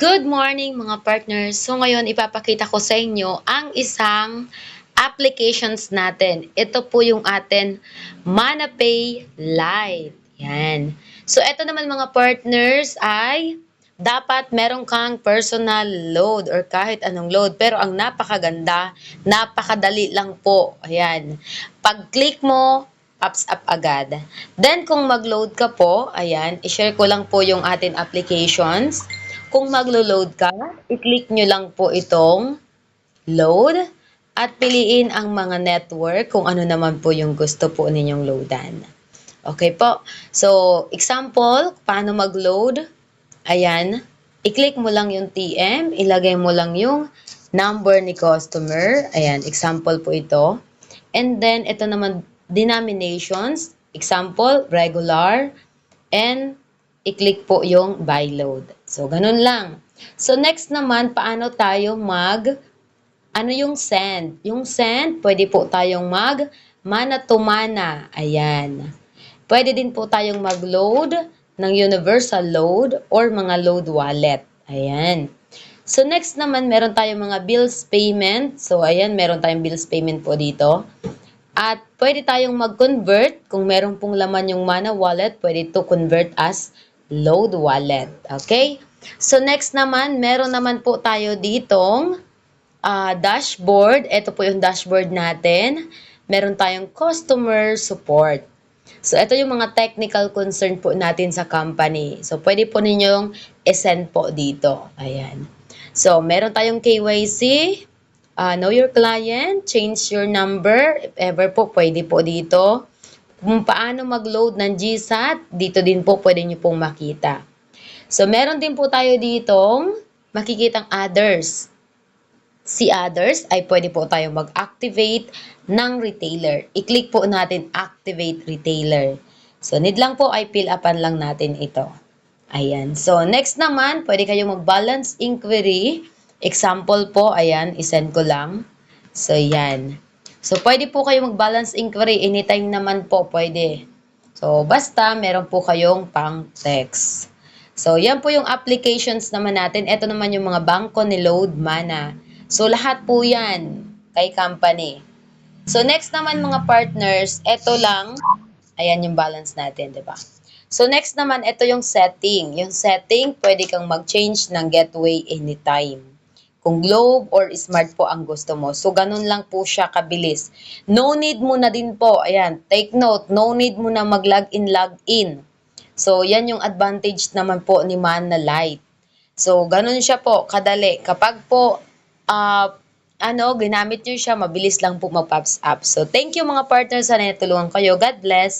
Good morning mga partners. So ngayon ipapakita ko sa inyo ang isang applications natin. Ito po yung atin ManaPay Lite. Yan. So ito naman mga partners ay dapat meron kang personal load or kahit anong load. Pero ang napakaganda, napakadali lang po. Ayan. Pag-click mo, pops up agad. Then kung mag-load ka po, ayan, i-share ko lang po yung atin applications. Kung maglo-load ka, i-click nyo lang po itong load at piliin ang mga network kung ano naman po yung gusto po ninyong loadan. Okay po. So, example, paano mag-load? Ayan, i-click mo lang yung TM, ilagay mo lang yung number ni customer. Ayan, example po ito. And then, ito naman, denominations. Example, regular. And, i-click po yung buy load. So, ganun lang. So, next naman, paano tayo mag, ano yung send? Yung send, pwede po tayong mag, mana to mana. Ayan. Pwede din po tayong mag-load ng universal load or mga load wallet. Ayan. So, next naman, meron tayong mga bills payment. So, ayan, meron tayong bills payment po dito. At pwede tayong mag-convert. Kung meron pong laman yung Mana wallet, pwede to convert as load wallet. Okay? So, next naman, meron naman po tayo ditong ah, dashboard. Ito po yung dashboard natin. Meron tayong customer support. So, ito yung mga technical concern po natin sa company. So, pwede po ninyong isend po dito. Ayan. So, meron tayong KYC, uh, know your client, change your number, if ever po, pwede po dito. Kung paano mag-load ng GSAT, dito din po pwede nyo pong makita. So, meron din po tayo ditong makikitang others. Si others ay pwede po tayong mag-activate ng retailer. I-click po natin activate retailer. So, need lang po ay fill upan lang natin ito. Ayan. So, next naman, pwede kayong mag-balance inquiry. Example po, ayan, isend ko lang. So, yan. So, pwede po kayo mag-balance inquiry. Anytime naman po, pwede. So, basta meron po kayong pang text. So, yan po yung applications naman natin. Ito naman yung mga bangko ni Load Mana. So, lahat po yan kay company. So, next naman mga partners, ito lang. Ayan yung balance natin, di ba? So, next naman, ito yung setting. Yung setting, pwede kang mag-change ng gateway anytime. Kung globe or smart po ang gusto mo. So, ganun lang po siya kabilis. No need mo na din po. Ayan, take note. No need mo na mag-login, login. So, yan yung advantage naman po ni Mana Lite. So, ganun siya po, kadali. Kapag po, ah, ano, ginamit nyo siya, mabilis lang po mag-pops up. So, thank you mga partners. Sana natulungan kayo. God bless.